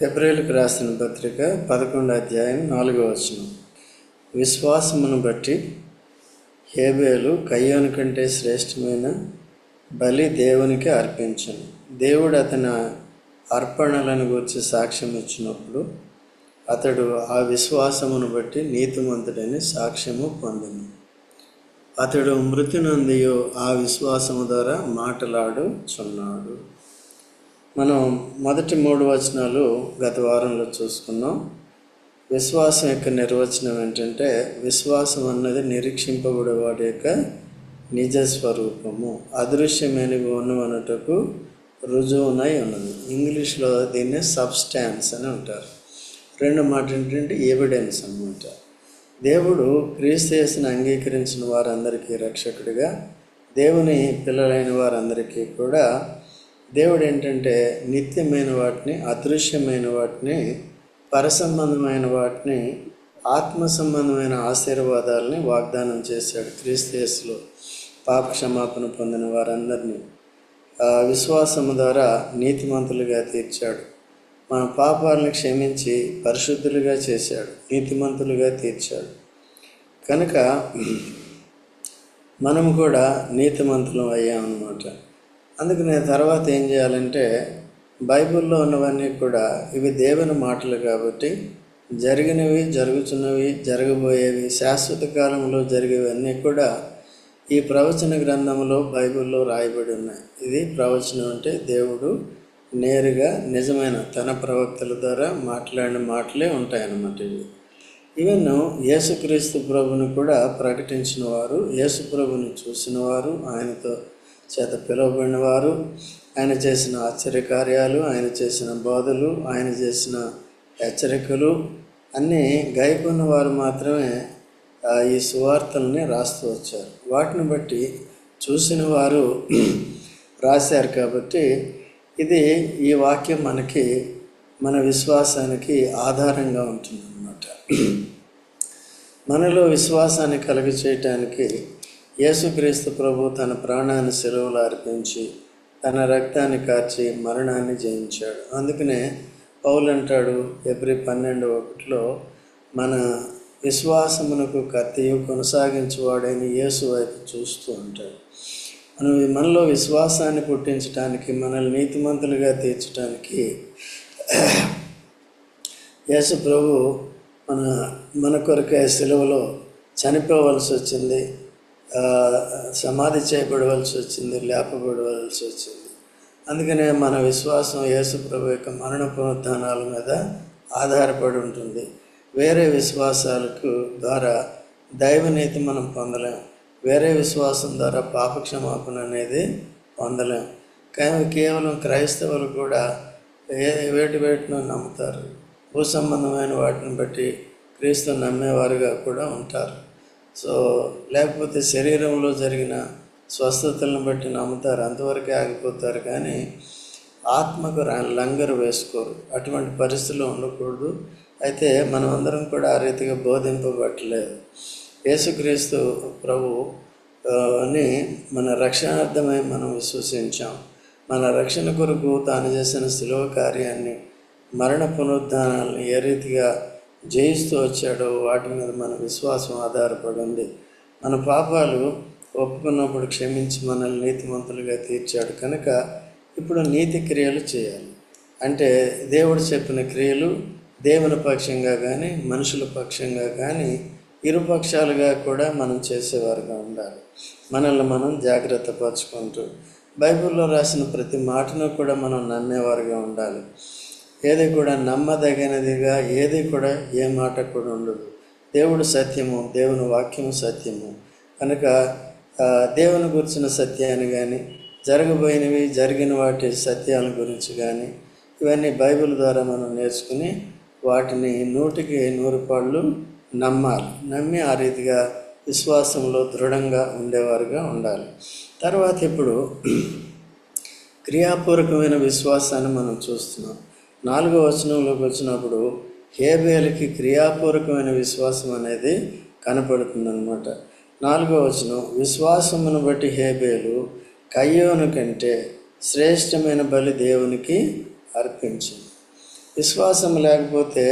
ఫిబ్రవరికి రాసిన పత్రిక పదకొండు అధ్యాయం నాలుగో వచనం. విశ్వాసమును బట్టి హేబేలు కయ్యోను కంటే శ్రేష్టమైన బలి దేవునికి అర్పించను. దేవుడు అతని అర్పణలను గురించి సాక్ష్యం ఇచ్చినప్పుడు అతడు ఆ విశ్వాసమును బట్టి నీతిమంతుడని సాక్ష్యము పొందను. అతడు మృతి నందియో ఆ విశ్వాసము ద్వారా మాటలాడుచున్నాడు. మనం మొదటి మూడు వచనాలు గత వారంలో చూసుకున్నాం. విశ్వాసం యొక్క నిర్వచనం ఏంటంటే విశ్వాసం అన్నది నిరీక్షింపబడే వాడి యొక్క నిజ స్వరూపము. అదృశ్యమైనవి ఉన్నవన్నటకు రుజువునై ఉన్నది. ఇంగ్లీష్లో దీన్ని సబ్స్టాన్స్ అని అంటారు. రెండు మాట ఏంటంటే ఎవిడెన్స్ అన్నమాట. దేవుడు క్రీస్తు అంగీకరించిన వారందరికీ రక్షకుడిగా దేవుని పిల్లలైన వారందరికీ కూడా దేవుడు ఏంటంటే నిత్యమైన వాటిని అదృశ్యమైన వాటిని పరసంబంధమైన వాటిని ఆత్మ సంబంధమైన ఆశీర్వాదాలని వాగ్దానం చేశాడు క్రీస్తు పాప క్షమాపణ పొందిన వారందరినీ. ఆ విశ్వాసము ద్వారా నీతిమంతులుగా తీర్చాడు. మన పాపాలను క్షమించి పరిశుద్ధులుగా చేశాడు. నీతిమంతులుగా తీర్చాడు. కనుక మనం కూడా నీతిమంతులం అయ్యామన్నమాట. అందుకు నేను తర్వాత ఏం చేయాలంటే బైబిల్లో ఉన్నవన్నీ కూడా ఇవి దేవుని మాటలు కాబట్టి జరిగినవి జరుగుతున్నవి జరగబోయేవి శాశ్వత కాలంలో జరిగేవన్నీ కూడా ఈ ప్రవచన గ్రంథంలో బైబిల్లో రాయబడి ఉన్నాయి. ఇది ప్రవచనం అంటే దేవుడు నేరుగా నిజమైన తన ప్రవక్తల ద్వారా మాట్లాడిన మాటలే ఉంటాయన్నమాట ఇవి. ఈవెన్ యేసుక్రీస్తు ప్రభుని కూడా ప్రకటించిన వారు యేసు ప్రభుని చూసిన వారు ఆయనతో చేత పిలువబడిన వారు ఆయన చేసిన ఆశ్చర్యకార్యాలు ఆయన చేసిన బోధలు ఆయన చేసిన హెచ్చరికలు అన్నీ గాయకున్న వారు మాత్రమే ఈ సువార్తల్ని రాస్తూ వచ్చారు. వాటిని బట్టి చూసిన వారు రాశారు కాబట్టి ఇది ఈ వాక్యం మనకి మన విశ్వాసానికి ఆధారంగా ఉంటుందన్నమాట. మనలో విశ్వాసాన్ని కలుగ చేయటానికి యేసుక్రీస్తు ప్రభు తన ప్రాణాన్ని సెలవులు అర్పించి తన రక్తాన్ని కార్చి మరణాన్ని జయించాడు. అందుకనే పౌలు అంటాడు ఏప్రిల్ పన్నెండు ఒకటిలో మన విశ్వాసమునకు కత్తియు కొనసాగించువాడైన యేసు వైపు చూస్తూ ఉంటాడు. మనం మనలో విశ్వాసాన్ని పుట్టించడానికి మనల్ని నీతిమంతులుగా తీర్చడానికి యేసు ప్రభు మన మన కొరకే సెలవులో చనిపోవలసి వచ్చింది సమాధి చేయబడవలసి వచ్చింది లేపబడవలసి వచ్చింది. అందుకనే మన విశ్వాసం యేసుప్రభు యొక్క మరణ పునరుద్ధానాల మీద ఆధారపడి ఉంటుంది. వేరే విశ్వాసాలకు ద్వారా దైవనీతి మనం పొందలేం. వేరే విశ్వాసం ద్వారా పాపక్షమాపణ అనేది పొందలేం. కానీ కేవలం క్రైస్తవులు కూడా ఏ వేటి వేటినో నమ్ముతారు. భూ సంబంధమైన వాటిని బట్టి క్రీస్తు నమ్మేవారుగా కూడా ఉంటారు. సో లేకపోతే శరీరంలో జరిగిన స్వస్థతలను బట్టి నమ్ముతారు అంతవరకే ఆగిపోతారు కానీ ఆత్మకు లంగరు వేసుకోరు. అటువంటి పరిస్థితులు ఉండకూడదు. అయితే మనమందరం కూడా ఆ రీతిగా బోధింపబట్టలేదు. యేసుక్రీస్తు ప్రభు అని మన రక్షణార్థమై మనం విశ్వసించాం. మన రక్షణ కొరకు తాను చేసిన శిలువ కార్యాన్ని మరణ పునరుద్ధానాలను ఏ రీతిగా జయిస్తూ వచ్చాడో వాటి మీద మన విశ్వాసం ఆధారపడి ఉంది. మన పాపాలు ఒప్పుకున్నప్పుడు క్షమించి మనల్ని నీతిమంతులుగా తీర్చాడు కనుక ఇప్పుడు నీతి క్రియలు చేయాలి. అంటే దేవుడు చెప్పిన క్రియలు దేవుని పక్షంగా కానీ మనుషుల పక్షంగా కానీ ఇరుపక్షాలుగా కూడా మనం చేసేవారుగా ఉండాలి. మనల్ని మనం జాగ్రత్త పరచుకుంటూ బైబిల్లో రాసిన ప్రతి మాటను కూడా మనం నమ్మేవారుగా ఉండాలి. ఏది కూడా నమ్మదగినదిగా ఏది కూడా ఏ మాట కూడా ఉండదు. దేవుడు సత్యము దేవుని వాక్యము సత్యము. కనుక దేవుని గురించిన సత్యాన్ని కానీ జరగబోయినవి జరిగిన వాటి సత్యాల గురించి కానీ ఇవన్నీ బైబిల్ ద్వారా మనం నేర్చుకుని వాటిని నూటికి నూరు పాళ్ళు నమ్మాలి. నమ్మి ఆ రీతిగా విశ్వాసంలో దృఢంగా ఉండేవారుగా ఉండాలి. తర్వాత ఇప్పుడు క్రియాపూర్వకమైన విశ్వాసాన్ని మనం చూస్తున్నాం. నాలుగో వచనంలోకి వచ్చినప్పుడు హేబేలకి క్రియాపూర్వకమైన విశ్వాసం అనేది కనపడుతుందనమాట నాలుగో వచనం విశ్వాసమును బట్టి హేబేలు కయ్యోను కంటే శ్రేష్టమైన బలి దేవునికి అర్పించింది. విశ్వాసం లేకపోతే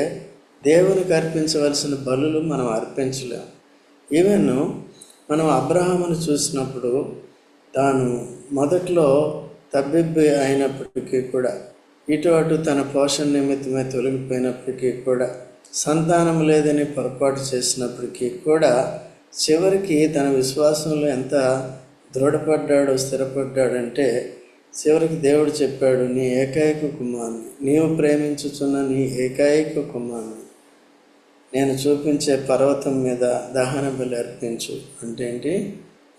దేవునికి అర్పించవలసిన బలులు మనం అర్పించలేం. ఈవెన్ మనం అబ్రహామును చూసినప్పుడు తాను మొదట్లో తబ్బిబ్బి అయినప్పటికీ కూడా ఇటు అటు తన పోషణ నిమిత్తమే తొలగిపోయినప్పటికీ కూడా సంతానం లేదని పొరపాటు చేసినప్పటికీ కూడా చివరికి తన విశ్వాసంలో ఎంత దృఢపడ్డాడో స్థిరపడ్డాడంటే చివరికి దేవుడు చెప్పాడు నీ ఏకైక కుమారుని నీవు ప్రేమించుచున్న నీ ఏకైక కుమారుని నేను చూపించే పర్వతం మీద దహన బలి అర్పించు. అంటే ఏంటి?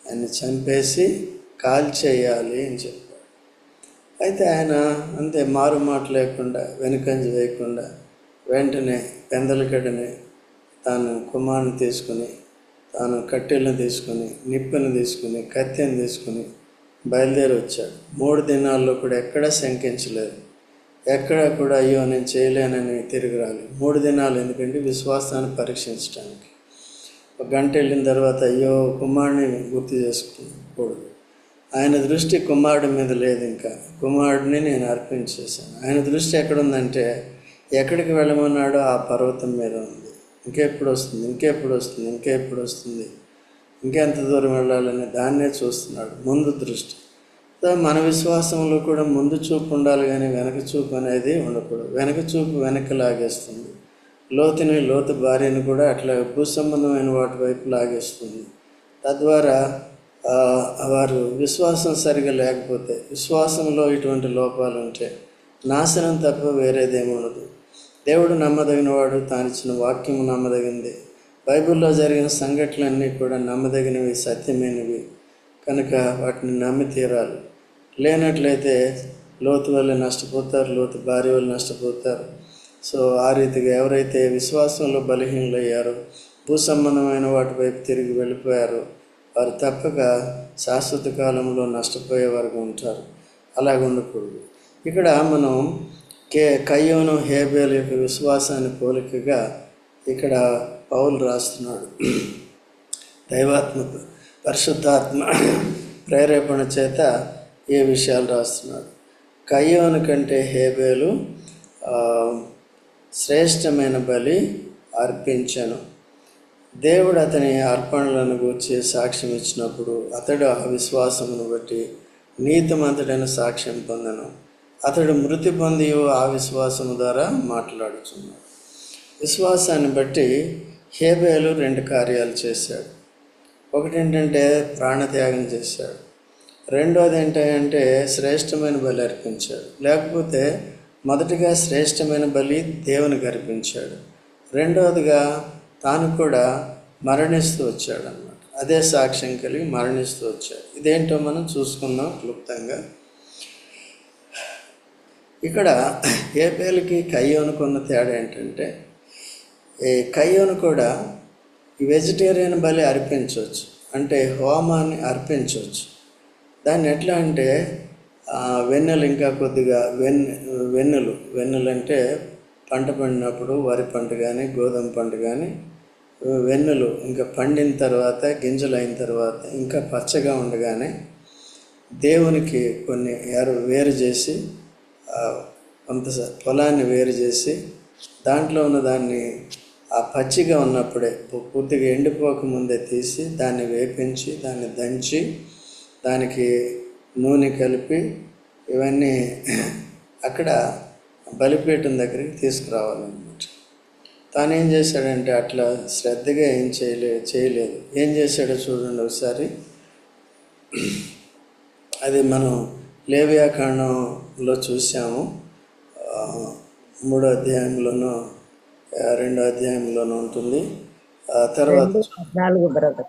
ఆయన చంపేసి కాల్చేయాలి అని చెప్పి అయితే ఆయన అంతే మారు మాట లేకుండా వెనుకంజ వేయకుండా వెంటనే పెందలకడని తాను కుమారుని తీసుకుని తాను కట్టెలను తీసుకుని నిప్పును తీసుకుని కత్తెని తీసుకుని బయలుదేరి వచ్చాడు. మూడు దినాల్లో కూడా ఎక్కడా శంకించలేదు. ఎక్కడ కూడా అయ్యో నేను చేయలేనని తిరిగి మూడు దినాలు ఎందుకంటే విశ్వాసాన్ని పరీక్షించడానికి ఒక గంట వెళ్ళిన తర్వాత అయ్యో కుమారుని గుర్తు చేసుకోకూడదు. ఆయన దృష్టి కుమారుడి మీద లేదు ఇంకా. కుమారుడిని నేను అర్పించేశాను. ఆయన దృష్టి ఎక్కడుందంటే ఎక్కడికి వెళ్ళమన్నాడో ఆ పర్వతం మీద ఉంది. ఇంకెప్పుడు వస్తుంది? ఇంకెప్పుడు వస్తుంది? ఇంకెప్పుడు వస్తుంది? ఇంకెంత దూరం వెళ్ళాలని దాన్నే చూస్తున్నాడు. ముందు దృష్టి. మన విశ్వాసంలో కూడా ముందు చూపు ఉండాలి కానీ వెనక చూపు అనేది ఉండకూడదు. వెనక చూపు వెనక లాగేస్తుంది. లోతుని లోతు భార్యను కూడా అట్లా భూ సంబంధమైన వాటి వైపు లాగేస్తుంది. తద్వారా వారు విశ్వాసం సరిగా లేకపోతే విశ్వాసంలో ఇటువంటి లోపాలు ఉంటే నాశనం తప్ప వేరేదేమి ఉండదు. దేవుడు నమ్మదగిన వాడు తానిచ్చిన వాక్యం వాక్యము నమ్మదగింది. బైబిల్లో జరిగిన సంఘటనలన్నీ కూడా నమ్మదగినవి సత్యమైనవి. కనుక వాటిని నమ్మి తీరాలి. లేనట్లయితే లోతు వల్ల నష్టపోతారు లోతు భార్య వల్ల నష్టపోతారు. సో ఆ రీతిగా ఎవరైతే విశ్వాసంలో బలహీనులయ్యారో భూ సంబంధమైన వాటి వైపు తిరిగి వెళ్ళిపోయారో వారు తప్పక శాశ్వత కాలంలో నష్టపోయే వరకు ఉంటారు. అలాగ ఉండకూడదు. ఇక్కడ మనం కే కయ్యోను హేబేల్ యొక్క విశ్వాసాన్ని పోలికగా ఇక్కడ పౌలు రాస్తున్నాడు. దైవాత్మ పరిశుద్ధాత్మ ప్రేరేపణ చేత ఏ విషయాలు రాస్తున్నాడు? కయ్యోను కంటే హేబేలు శ్రేష్టమైన బలి అర్పించను. దేవుడు అతని అర్పణలను గూర్చి సాక్ష్యం ఇచ్చినప్పుడు అతడు ఆ విశ్వాసమును బట్టి నీతిమంతుడైన సాక్ష్యం పొందను. అతడు మృతి పొంది ఆ విశ్వాసము ద్వారా మాట్లాడుచున్నాడు. విశ్వాసాన్ని బట్టి హేబేలు రెండు కార్యాలు చేశాడు. ఒకటి ఏంటంటే ప్రాణత్యాగం చేశాడు. రెండోది ఏంటంటే శ్రేష్టమైన బలి అర్పించాడు. లేకపోతే మొదటిగా శ్రేష్టమైన బలి దేవునికి అర్పించాడు. రెండవదిగా తాను కూడా మరణిస్తూ వచ్చాడనమాట అదే సాక్ష్యం కలిగి మరణిస్తూ వచ్చాడు. ఇదేంటో మనం చూసుకుందాం క్లుప్తంగా. ఇక్కడ ఏపేలకి కయ్యోనుకున్న తేడా ఏంటంటే ఈ కయ్యోను కూడా ఈ వెజిటేరియన్ బలి అర్పించవచ్చు. అంటే హోమాన్ని అర్పించవచ్చు. దాన్ని ఎట్లా అంటే వెన్నెలు ఇంకా కొద్దిగా వెన్ వెన్నులు వెన్నెలు అంటే పంట పండినప్పుడు వరి పంట కానీ గోధుమ పంట కానీ వెన్నులు ఇంకా పండిన తర్వాత గింజలు అయిన తర్వాత ఇంకా పచ్చగా ఉండగానే దేవునికి కొన్ని ఏరు వేరు చేసి కొంత పొలాన్ని వేరు చేసి దాంట్లో ఉన్న దాన్ని ఆ పచ్చిగా ఉన్నప్పుడే పూర్తిగా ఎండిపోక ముందే తీసి దాన్ని వేపించి దాన్ని దంచి దానికి నూనె కలిపి ఇవన్నీ అక్కడ బలిపీఠం దగ్గరికి తీసుకురావాలన్నమాట. తాను ఏం చేశాడంటే అట్లా శ్రద్ధగా ఏం చేయలే చేయలేదు. ఏం చేశాడో చూడండి ఒకసారి. అది మనం లేవ్యాకాండంలో చూసాము. మూడో అధ్యాయంలోనూ రెండో అధ్యాయంలోనూ ఉంటుంది. ఆ తర్వాత బ్రదర్.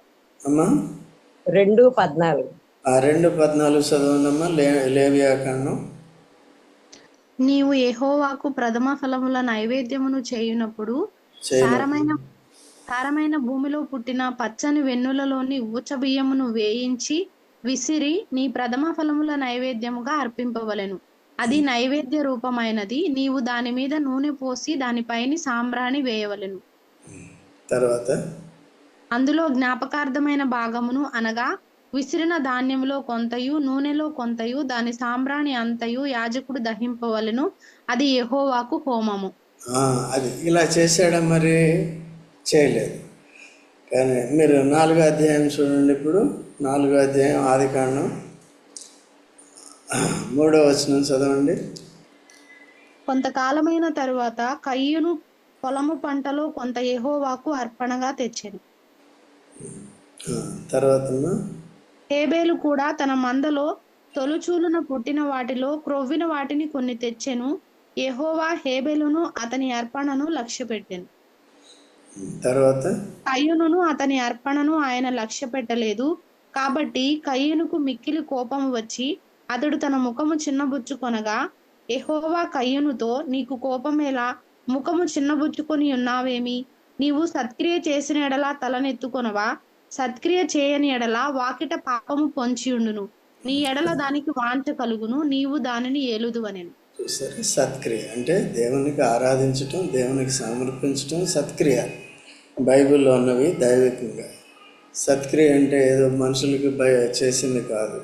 అమ్మా? రెండు పద్నాలుగు. ఆ రెండు పద్నాలుగు చదవండమ్మా. లే లేవ్యాకాండం. నీవు యెహోవాకు ప్రథమ ఫలముల నైవేద్యమును చేయునప్పుడు సారమైన సారమైన భూమిలో పుట్టిన పచ్చని వెన్నులలోని ఊచ బియ్యమును వేయించి విసిరి నీ ప్రథమ ఫలముల నైవేద్యముగా అర్పింపవలెను. అది నైవేద్య రూపమైనది. నీవు దాని మీద నూనె పోసి దానిపైని సాంబ్రాణి వేయవలెను. తర్వాత? అందులో జ్ఞాపకార్థమైన భాగమును అనగా విసిరిన ధాన్యంలో కొంతయు నూనెలో కొంతయు దాని సాంబ్రాణి అంతయు యాజకుడు దహింపవలెను. అది యెహోవాకు హోమము. అది ఇలా చేశాడా మరి? చేయలేదు. కానీ మీరు నాలుగో అధ్యాయం చూడండి ఇప్పుడు. నాలుగో అధ్యాయం ఆది కాండం. మూడో వచనం చదవండి. కొంతకాలమైన తరువాత కయ్యును పొలము పంటలో కొంత యెహోవాకు అర్పణగా తెచ్చెను. తర్వాత హేబేలు కూడా తన మందలో తొలుచూలున పుట్టిన వాటిలో క్రొవ్విన వాటిని కొన్ని తెచ్చెను. యెహోవా హేబేలును అతని అర్పణను లక్ష్యపెట్టెను. తర్వాత? కయ్యునును అతని అర్పణను ఆయన లక్ష్య పెట్టలేదు కాబట్టి కయ్యునుకు మిక్కిలి కోపం వచ్చి అతడు తన ముఖము చిన్నబుచ్చుకొనగా యెహోవా కయ్యునుతో నీకు కోపమేలా? ముఖము చిన్నబుచ్చుకొని ఉన్నావేమి? నీవు సత్క్రియ చేసిన ఎడలా తలనెత్తుకొనవా? సత్క్రియ చేయని ఎడల వాకిట పాపము పొంచియుండును. నీ ఎడల దానికి వాంఛ కలుగును నీవు దానిని ఏలుదువనెను. చూసారా సత్క్రియ అంటే దేవునికి ఆరాధించటం దేవునికి సమర్పించటం సత్క్రియ బైబిల్లో ఉన్నవి దైవికంగా. సత్క్రియ అంటే ఏదో మనుషులకి భయ చేసింది కాదు.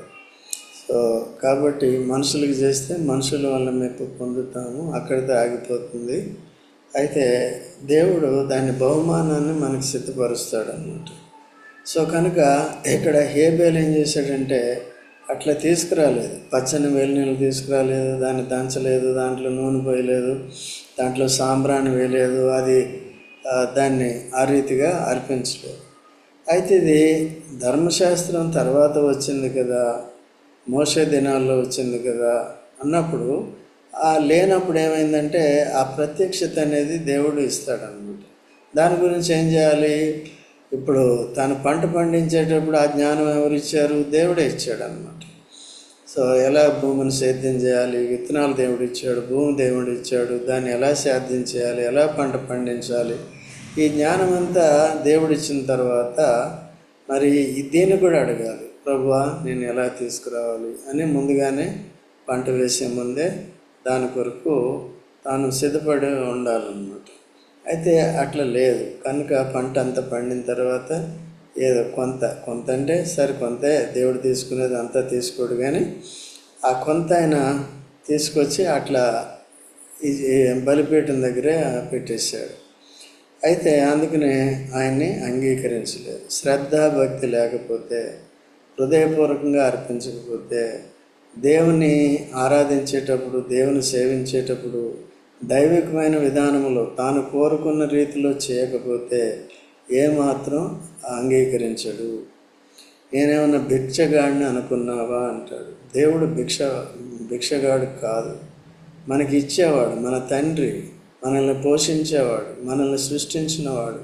సో కాబట్టి మనుషులకు చేస్తే మనుషుల వల్ల మేము పొందుతాము అక్కడితో ఆగిపోతుంది. అయితే దేవుడు దాని బహుమానాన్ని మనకు సిద్ధపరుస్తాడు అన్నమాట సో కనుక ఇక్కడ హేబేల్ ఏం చేశాడంటే అట్లా తీసుకురాలేదు. పచ్చని నీళ్ళు తీసుకురాలేదు దాన్ని దంచలేదు దాంట్లో నూనె పోయలేదు దాంట్లో సాంబ్రాణి వేయలేదు అది దాన్ని ఆ రీతిగా అర్పించలేదు. అయితే ఇది ధర్మశాస్త్రం తర్వాత వచ్చింది కదా మోసే దినాల్లో వచ్చింది కదా అన్నప్పుడు ఆ లేనప్పుడు ఏమైందంటే ఆ ప్రత్యక్షత అనేది దేవుడు ఇస్తాడనమాట. దాని గురించి ఏం చేయాలి? ఇప్పుడు తను పంట పండించేటప్పుడు ఆ జ్ఞానం ఎవరు ఇచ్చారు? దేవుడే ఇచ్చాడు అనమాట సో ఎలా భూమిని సేద్యం చేయాలి? విత్తనాలు దేవుడు ఇచ్చాడు భూమి దేవుడు ఇచ్చాడు దాన్ని ఎలా సేద్యం చేయాలి? ఎలా పంట పండించాలి? ఈ జ్ఞానం అంతా దేవుడిచ్చిన తర్వాత మరి దీన్ని కూడా అడగాలి. ప్రభువా నేను ఎలా తీసుకురావాలి? అని ముందుగానే పంట వేసే ముందే దాని కొరకు తాను సిద్ధపడి ఉండాలన్నమాట. అయితే అట్లా లేదు. కనుక పంట అంతా పండిన తర్వాత ఏదో కొంత కొంత అంటే సరే కొంతే దేవుడు తీసుకునేది అంతా తీసుకోడు కానీ ఆ కొంత ఆయన తీసుకొచ్చి అట్లా బలిపీఠం దగ్గరే పెట్టేశాడు. అయితే అందుకనే ఆయన్ని అంగీకరించలేదు. శ్రద్ధ భక్తి లేకపోతే హృదయపూర్వకంగా అర్పించకపోతే దేవుని ఆరాధించేటప్పుడు దేవుని సేవించేటప్పుడు దైవికమైన విధానంలో తాను కోరుకున్న రీతిలో చేయకపోతే ఏమాత్రం అంగీకరించడు. నేనేమన్నా భిక్షగాడిని అనుకున్నావా? అంటాడు. దేవుడు భిక్ష భిక్షగాడు కాదు. మనకి ఇచ్చేవాడు మన తండ్రి మనల్ని పోషించేవాడు మనల్ని సృష్టించినవాడు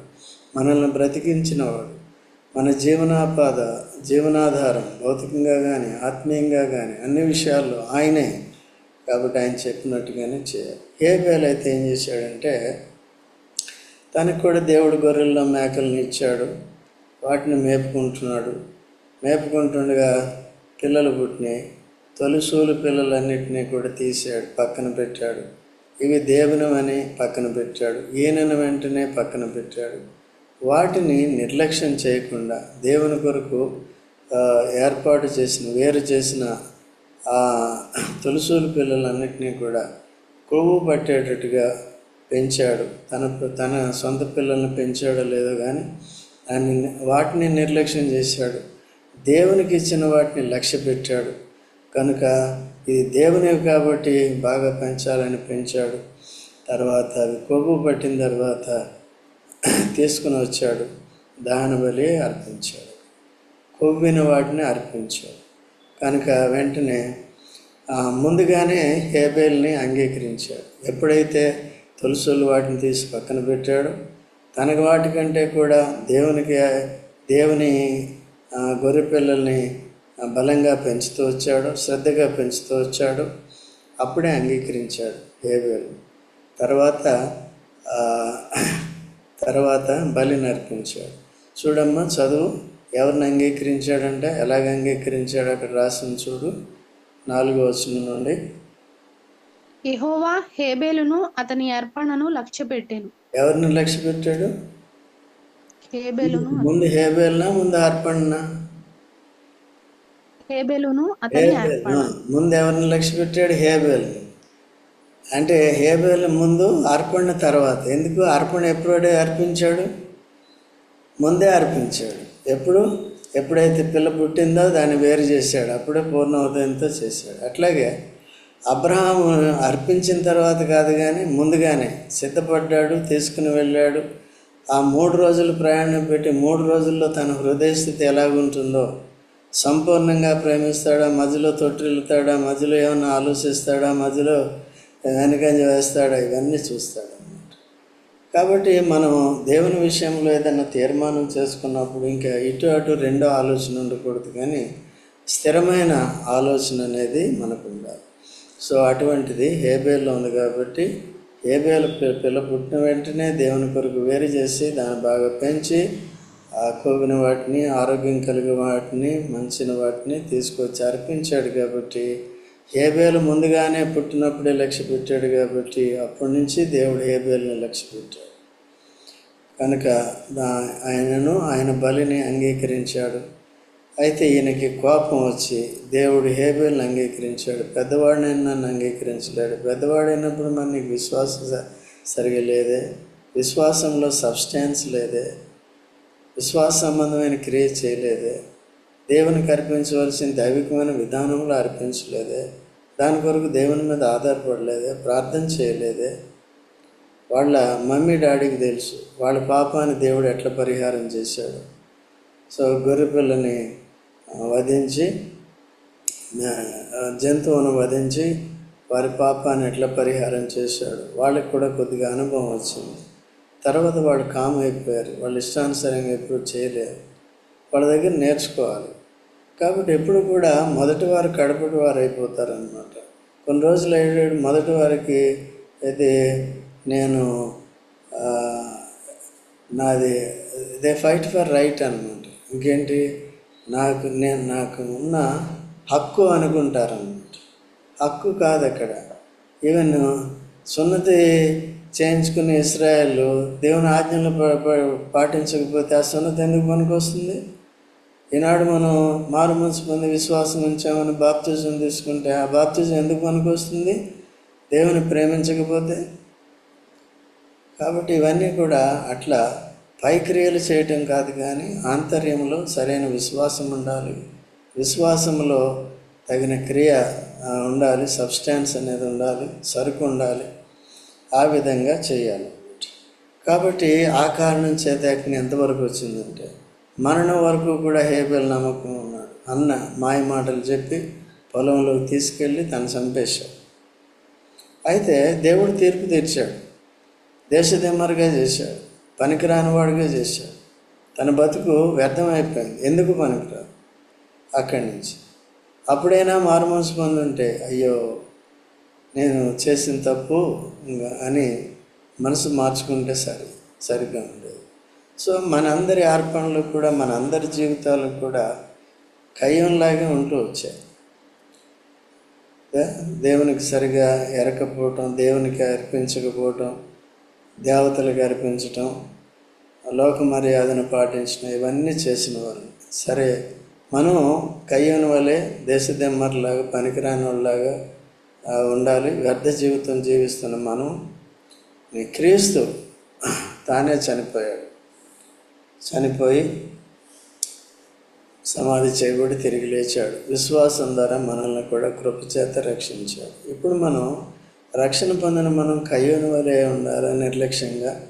మనల్ని బ్రతికించినవాడు. మన జీవనాపాద జీవనాధారం భౌతికంగా కానీ ఆత్మీయంగా కానీ అన్ని విషయాల్లో ఆయనే. కాబట్టి ఆయన చెప్పినట్టుగానే చేయాలి. ఏ వేళ అయితే ఏం చేశాడంటే తనకు కూడా దేవుడు గొర్రెల్లో మేకలను ఇచ్చాడు వాటిని మేపుకుంటున్నాడు. మేపుకుంటుండగా పిల్లలు పుట్టినాయి తొలిసూలు పిల్లలన్నిటినీ కూడా తీసాడు పక్కన పెట్టాడు. ఇవి దేవునమని పక్కన పెట్టాడు ఈయనను వెంటనే పక్కన పెట్టాడు. వాటిని నిర్లక్ష్యం చేయకుండా దేవుని కొరకు ఏర్పాటు చేసిన వేరు చేసిన ఆ పిల్లలన్నింటినీ కూడా కొవ్వు పట్టేటట్టుగా పెంచాడు. తన తన సొంత పిల్లల్ని పెంచాడో లేదో కానీ దాన్ని వాటిని నిర్లక్ష్యం చేశాడు. దేవునికి ఇచ్చిన వాటిని లక్ష్య పెట్టాడు. కనుక ఇది దేవునివి కాబట్టి బాగా పెంచాలని పెంచాడు. తర్వాత అవి కొవ్వు పట్టిన తర్వాత తీసుకుని వచ్చాడు. దహన బలి అర్పించాడు. కొవ్విన వాటిని అర్పించాడు. కనుక వెంటనే ముందుగానే హేబేల్ని అంగీకరించాడు. ఎప్పుడైతే తులసులు వాటిని తీసి పక్కన పెట్టాడో తనకు వాటికంటే కూడా దేవునికి దేవుని గొర్రె పిల్లల్ని బలంగా పెంచుతూ వచ్చాడు శ్రద్ధగా పెంచుతూ వచ్చాడు. అప్పుడే అంగీకరించాడు హేబేలు. తర్వాత తర్వాత బలిని అర్పించాడు చూడమ్మా చదువు ఎవరిని అంగీకరించాడంటే ఎలాగ అంగీకరించాడు అక్కడ రాసింది చూడు నాలుగో వచనం నుండి. యెహోవా హేబేలును అతని అర్పణను లక్ష్య పెట్టెను ఎవరిని లక్ష్య పెట్టాడు హేబేలును. ముందు హేబేల్నా ముందు అర్పణనా? హేబెలును అతని ఆ, ముందు ఎవరిని లక్ష్య పెట్టాడు హేబేల్ అంటే హేబేల్ ముందు అర్పణ తర్వాత. ఎందుకు? అర్పణ ఎప్పుడే అర్పించాడు? ముందే అర్పించాడు. ఎప్పుడు? ఎప్పుడైతే పిల్ల పుట్టిందో దాన్ని వేరు చేశాడు. అప్పుడే పూర్ణోదయంతో చేశాడు. అట్లాగే అబ్రహాము అర్పించిన తర్వాత కాదు కానీ ముందుగానే సిద్ధపడ్డాడు తీసుకుని వెళ్ళాడు. ఆ మూడు రోజులు ప్రయాణం పెట్టి మూడు రోజుల్లో తన హృదయ స్థితి ఎలాగుంటుందో సంపూర్ణంగా ప్రేమిస్తాడా? మధ్యలో తొట్టిల్లుతాడా? మధ్యలో ఏమన్నా ఆలోచిస్తాడా? మధ్యలో వెనకంజ వేస్తాడా? ఇవన్నీ చూస్తాడు. కాబట్టి మనం దేవుని విషయంలో ఏదైనా తీర్మానం చేసుకున్నప్పుడు ఇంకా ఇటు అటు రెండో ఆలోచన ఉండకూడదు కానీ స్థిరమైన ఆలోచన అనేది మనకు ఉండాలి. సో అటువంటిది హేబేల్లో ఉంది కాబట్టి హేబేల పిల్ల పుట్టిన వెంటనే దేవుని కొరకు వేరు చేసి దాన్ని బాగా పెంచి ఆ కోగిన వాటిని ఆరోగ్యం కలిగిన వాటిని మంచిన వాటిని తీసుకొచ్చి అర్పించాడు కాబట్టి హేబేలు ముందుగానే పుట్టినప్పుడే లక్ష్య పెట్టాడు కాబట్టి అప్పటి నుంచి దేవుడు హేబేల్ని లక్ష్య పెట్టాడు. కనుక దా- ఆయనను ఆయన బలిని అంగీకరించాడు. అయితే ఈయనకి కోపం వచ్చి దేవుడు హేబేల్ని అంగీకరించాడు. పెద్దవాడినైనా నన్ను అంగీకరించలేడు. పెద్దవాడైనప్పుడు మరి నీకు విశ్వాసం సరిగా లేదే? విశ్వాసంలో సబ్స్టాన్స్ లేదే? విశ్వాస సంబంధమైన క్రియ చేయలేదే? దేవునికి అర్పించవలసిన దైవికమైన విధానంలో అర్పించలేదే. దాని కొరకు దేవుని మీద ఆధారపడలేదే ప్రార్థన చేయలేదే. వాళ్ళ మమ్మీ డాడీకి తెలుసు వాళ్ళ పాపాన్ని దేవుడు ఎట్లా పరిహారం చేశాడు. సో గొర్రె పిల్లని వధించి జంతువును వధించి వారి పాపాన్ని ఎట్లా పరిహారం చేశాడు. వాళ్ళకి కూడా కొద్దిగా అనుభవం వచ్చింది. తర్వాత వాళ్ళు కామ్ అయిపోయారు. వాళ్ళు ఇష్టానుసారంగా ఎప్పుడు చేయలేరు వాళ్ళ దగ్గర నేర్చుకోవాలి. కాబట్టి ఎప్పుడు కూడా మొదటి వారు కడపటి వారు అయిపోతారనమాట కొన్ని రోజులు అయ్యాడు మొదటి వారికి అయితే నేను నాది దే ఫైట్ ఫర్ రైట్ అనమాట ఇంకేంటి? నాకు నేను నాకు ఉన్న హక్కు అనుకుంటారనమాట హక్కు కాదు అక్కడ ఈవెన్ సున్నతి చేయించుకునే ఇస్రాయల్ దేవుని ఆజ్ఞలు పాటించకపోతే ఆ సున్నతి ఎందుకు పనికొస్తుంది? ఈనాడు మనం మారు మనసు పొంది విశ్వాసం ఉంచామని బాప్తిజం తీసుకుంటే ఆ బాప్తిజం ఎందుకు పనికొస్తుంది దేవుని ప్రేమించకపోతే? కాబట్టి ఇవన్నీ కూడా అట్లా పై క్రియలు చేయటం కాదు కానీ ఆంతర్యంలో సరైన విశ్వాసం ఉండాలి. విశ్వాసంలో తగిన క్రియ ఉండాలి. సబ్స్టాన్స్ అనేది ఉండాలి. సరుకు ఉండాలి. ఆ విధంగా చేయాలి. కాబట్టి ఆ కారణం చేత ఎంతవరకు వచ్చిందంటే మరణం వరకు కూడా హేబెల్ నమ్మకం ఉన్నాడు అన్న మాయ మాటలు చెప్పి పొలంలోకి తీసుకెళ్ళి తను చంపేశాడు. అయితే దేవుడు తీర్పు తీర్చాడు. దేశదిమ్మరుగా చేశాడు. పనికిరానివాడుగా చేశాడు. తన బతుకు వ్యర్థమైపోయింది. ఎందుకు పనికిరాదు? అక్కడి నుంచి. అప్పుడైనా మారుమనసు పొంది ఉంటే అయ్యో నేను చేసిన తప్పు అని మనసు మార్చుకుంటే సరే సరిగ్గా సో మనందరి అర్పణలు కూడా మన అందరి జీవితాలు కూడా కయ్యంలాగే ఉంటూ వచ్చాయి. దేవునికి సరిగా ఎరకపోవటం దేవునికి అర్పించకపోవటం దేవతలకు అర్పించటం లోక మర్యాదను పాటించడం ఇవన్నీ చేసిన వాళ్ళు. సరే మనం కయ్యని వలె దేశదెమ్మర్లాగా పనికిరాని వాళ్ళలాగా ఉండాలి. వ్యర్థ జీవితం జీవిస్తున్న మనం క్రీస్తు తానే చనిపోయాడు. చనిపోయి సమాధి చేయబడి తిరిగి లేచాడు. విశ్వాసం ద్వారా మనల్ని కూడా కృపచేత రక్షించాడు. ఇప్పుడు మనం రక్షణ పొందిన మనం కయ్యోని వలె ఉండాలా నిర్లక్ష్యంగా?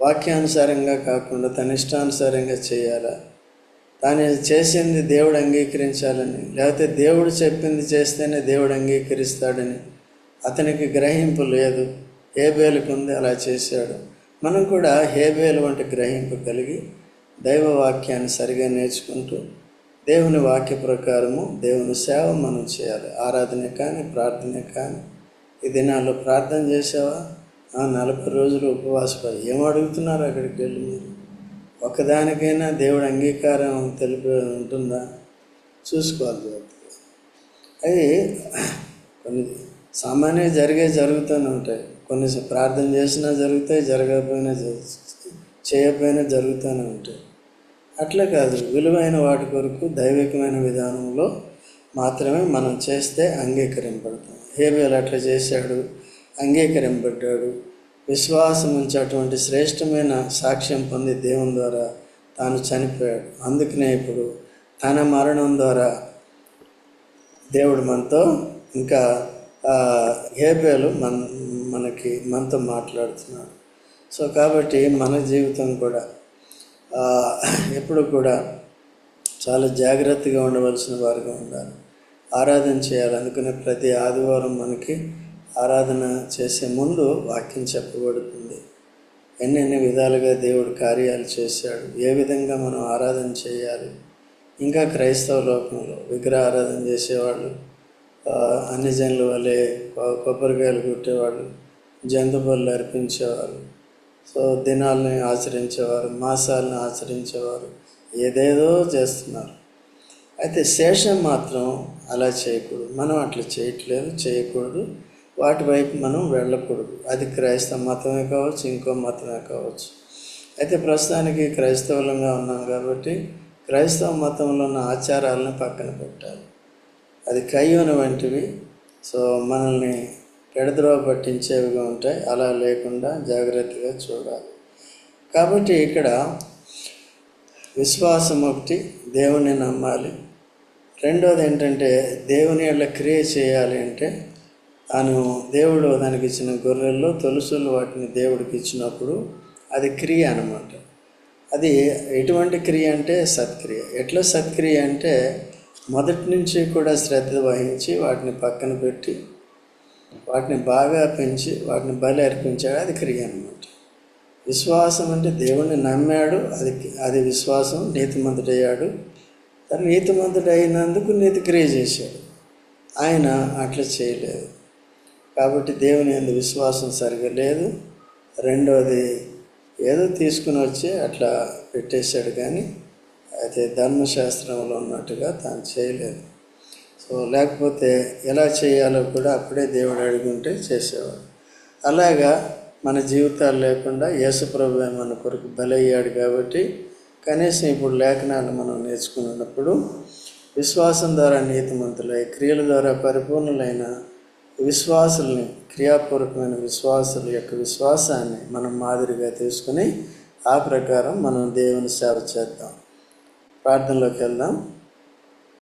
వాక్యానుసారంగా కాకుండా తన ఇష్టానుసారంగా చేయాలా? తాను చేసింది దేవుడు అంగీకరించాలని లేకపోతే దేవుడు చెప్పింది చేస్తేనే దేవుడు అంగీకరిస్తాడని అతనికి గ్రహింపు లేదు. ఏ ఉంది అలా చేశాడు. మనం కూడా హేబేలు వంటి గ్రహింపు కలిగి దైవ వాక్యాన్ని సరిగా నేర్చుకుంటూ దేవుని వాక్య ప్రకారము దేవుని సేవ మనం చేయాలి. ఆరాధన కానీ ప్రార్థన కానీ. ఈ దినాల్లో ప్రార్థన చేసావా? ఆ, నలభై రోజులు ఉపవాసపడి ఏం అడుగుతున్నారు అక్కడికి వెళ్ళి మీరు? ఒకదానికైనా దేవుడు అంగీకారం తెలిపి ఉంటుందా? చూసుకోవాలి జాగ్రత్తగా. అవి కొన్ని సామాన్య జరిగే జరుగుతూనే ఉంటాయి. కొన్ని ప్రార్థన చేసినా జరుగుతాయి జరగకపోయినా చేయకపోయినా జరుగుతూనే ఉంటాయి. అట్లా కాదు. విలువైన వాటి కొరకు దైవికమైన విధానంలో మాత్రమే మనం చేస్తే అంగీకరింపడతాం హేబేలు అట్లా చేశాడు అంగీకరింపడ్డాడు విశ్వాసం ఉంచి అటువంటి శ్రేష్టమైన సాక్ష్యం పొంది దేవుని ద్వారా తాను చనిపోయాడు. అందుకనే ఇప్పుడు తన మరణం ద్వారా దేవుడు మనతో ఇంకా హేబేలు మన మనకి మనతో మాట్లాడుతున్నాడు సో కాబట్టి మన జీవితం కూడా ఎప్పుడు కూడా చాలా జాగ్రత్తగా ఉండవలసిన వారుగా ఉండాలి. ఆరాధన చేయాలి. అందుకనే ప్రతి ఆదివారం మనకి ఆరాధన చేసే ముందు వాక్యం చెప్పబడుతుంది. ఎన్నెన్ని విధాలుగా దేవుడు కార్యాలు చేశాడు ఏ విధంగా మనం ఆరాధన చేయాలి. ఇంకా క్రైస్తవ లోకంలో విగ్రహ ఆరాధన చేసేవాళ్ళు అన్ని జనుల వల్లే కొబ్బరికాయలు కొట్టేవాళ్ళు జంతు అర్పించేవారు. సో దినాలని ఆచరించేవారు మాసాలను ఆచరించేవారు ఏదేదో చేస్తున్నారు. అయితే శేషం మాత్రం అలా చేయకూడదు. మనం అట్లా చేయట్లేదు చేయకూడదు. వాటి వైపు మనం వెళ్ళకూడదు. అది క్రైస్తవ మతమే కావచ్చు ఇంకో మతమే కావచ్చు. అయితే ప్రస్తుతానికి క్రైస్తవులంగా ఉన్నాం కాబట్టి క్రైస్తవ మతంలో ఉన్న ఆచారాలను పక్కన పెట్టాలి. అది కయ్యూన వంటివి. సో మనల్ని ఎడద్రోవ పట్టించేవిగా ఉంటాయి. అలా లేకుండా జాగ్రత్తగా చూడాలి. కాబట్టి ఇక్కడ విశ్వాసం ఒకటి దేవుని నమ్మాలి. రెండోది ఏంటంటే దేవుని యొక్క క్రియ చేయాలి అంటే తాను దేవుడు దానికి ఇచ్చిన గొర్రెల్లో తొలుసులు వాటిని దేవుడికి ఇచ్చినప్పుడు అది క్రియ అనమాట అది ఎటువంటి క్రియ అంటే సత్క్రియ. ఎట్లా సత్క్రియ అంటే మొదటి నుంచి కూడా శ్రద్ధ వహించి వాటిని పక్కన పెట్టి వాటిని బాగా పెంచి వాటిని బలి అర్పించాడు అది క్రియ అనమాట విశ్వాసం అంటే దేవుణ్ణి నమ్మాడు అది అది విశ్వాసం నీతిమంతుడయ్యాడు. తను నీతిమంతుడు అయినందుకు నీతి క్రియ చేశాడు. ఆయన అట్లా చేయలేదు. కాబట్టి దేవుని అందు విశ్వాసం సరిగా లేదు. రెండవది ఏదో తీసుకుని వచ్చి అట్లా పెట్టేశాడు కానీ అయితే ధర్మశాస్త్రంలో ఉన్నట్టుగా తాను చేయలేదు. లేకపోతే ఎలా చేయాలో కూడా అప్పుడే దేవుడు అడుగుంటే చేసేవాడు. అలాగా మన జీవితాలు లేకుండా యేసుప్రభు మన కొరకు బలయ్యాడు కాబట్టి కనీసం ఇప్పుడు లేఖనాలు మనం నేర్చుకున్నప్పుడు విశ్వాసం ద్వారా నీతిమంతులై క్రియల ద్వారా పరిపూర్ణులైన విశ్వాసుల్ని క్రియాపూర్వకమైన విశ్వాసుల యొక్క విశ్వాసాన్ని మనం మాదిరిగా తీసుకుని ఆ ప్రకారం మనం దేవుని సేవ చేద్దాం. ప్రార్థనలోకి వెళ్దాం.